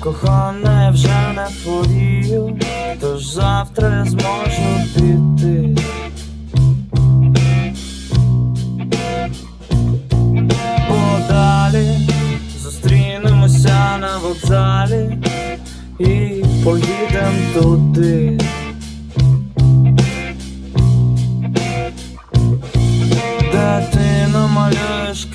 Кохана, я вже не хворію, тож завтра зможу піти. Подалі зустрінемося на вокзалі і поїдем туди.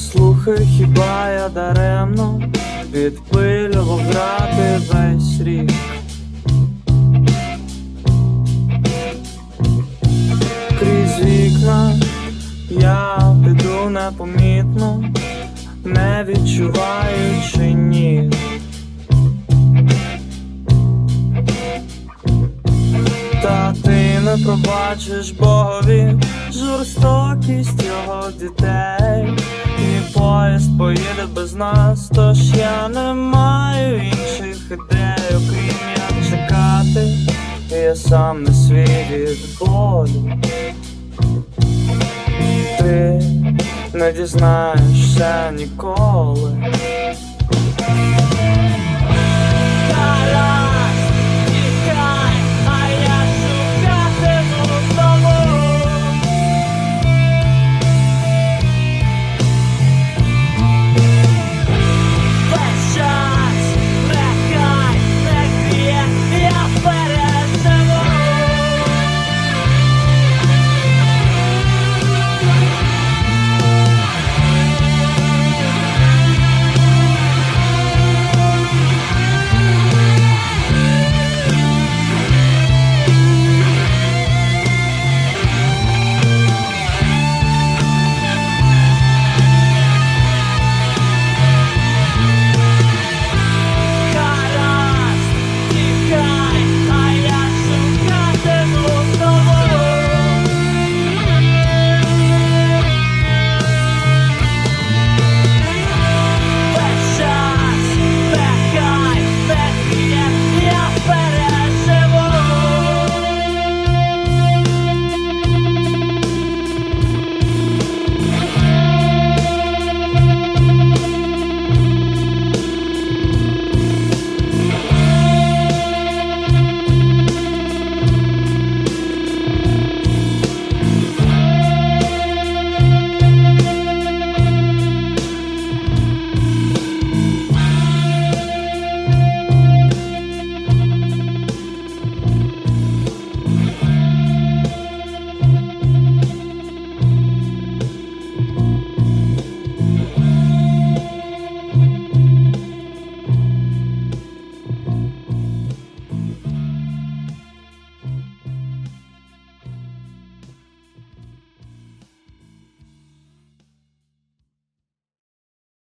Послухай, хіба я даремно відпилював грати весь рік. Крізь вікна я піду непомітно, не відчуваючи ніг. Та ти не пробачиш Богові жорстокість його дітей, поїде без нас, тож я не маю інших ідей, окрім як чекати, я сам не свій від болю. Ти не дізнаєшся ніколи.